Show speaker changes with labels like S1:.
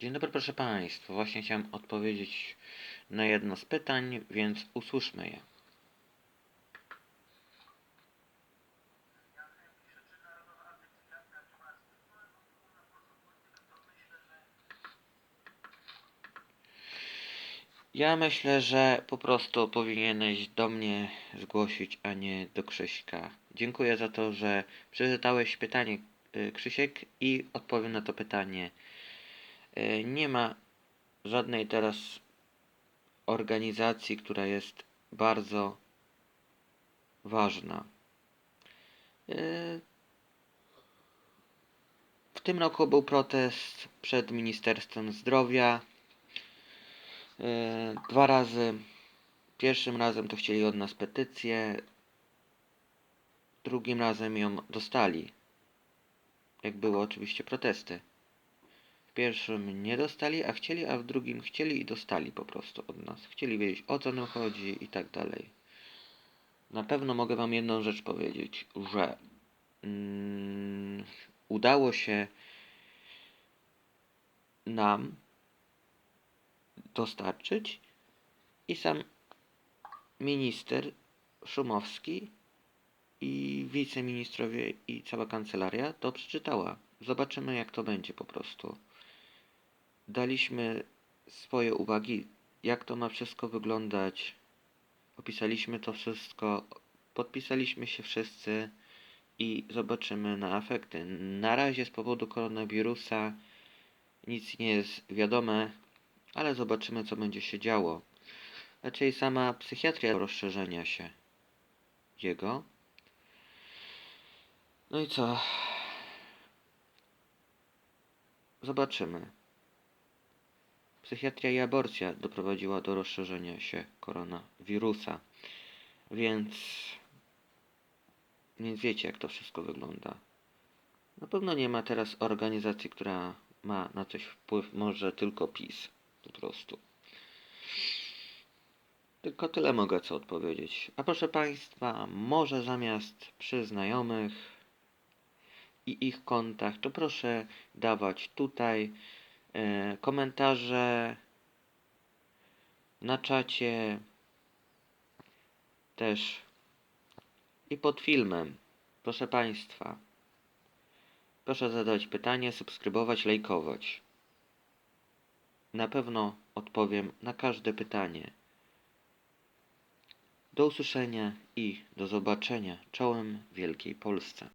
S1: Dzień dobry, proszę Państwa. Właśnie chciałem odpowiedzieć na jedno z pytań, więc usłyszmy je. Ja myślę, że po prostu powinieneś do mnie zgłosić, a nie do Krzyśka. Dziękuję za to, że przeczytałeś pytanie, y, Krzysiek, i odpowiem na to pytanie. Y, Nie ma żadnej teraz organizacji, która jest bardzo ważna. Y, W tym roku był protest przed Ministerstwem Zdrowia. Y, Dwa razy. Pierwszym razem to chcieli od nas petycję. Drugim razem ją dostali. Jak było oczywiście protesty. W pierwszym nie dostali, a chcieli, a w drugim chcieli i dostali po prostu od nas. Chcieli wiedzieć o co nam chodzi i tak dalej. Na pewno mogę Wam jedną rzecz powiedzieć, że mm, udało się nam dostarczyć i sam minister Szumowski i wiceministrowie i cała kancelaria to przeczytała. Zobaczymy jak to będzie po prostu. Daliśmy swoje uwagi, jak to ma wszystko wyglądać. Opisaliśmy to wszystko, podpisaliśmy się wszyscy i zobaczymy na efekty. Na razie z powodu koronawirusa nic nie jest wiadome, ale zobaczymy co będzie się działo. Raczej sama psychiatria rozszerzenia się jego. No i co? Zobaczymy. Psychiatria i aborcja doprowadziła do rozszerzenia się koronawirusa. Więc więc wiecie jak to wszystko wygląda. Na pewno nie ma teraz organizacji, która ma na coś wpływ, może tylko PiS. Po prostu. Tylko tyle mogę co odpowiedzieć. A proszę Państwa, może zamiast przy znajomych i ich kontach, to proszę dawać tutaj komentarze na czacie też i pod filmem. Proszę Państwa, proszę zadać pytanie, subskrybować, lajkować. Na pewno odpowiem na każde pytanie. Do usłyszenia i do zobaczenia czołem Wielkiej Polsce.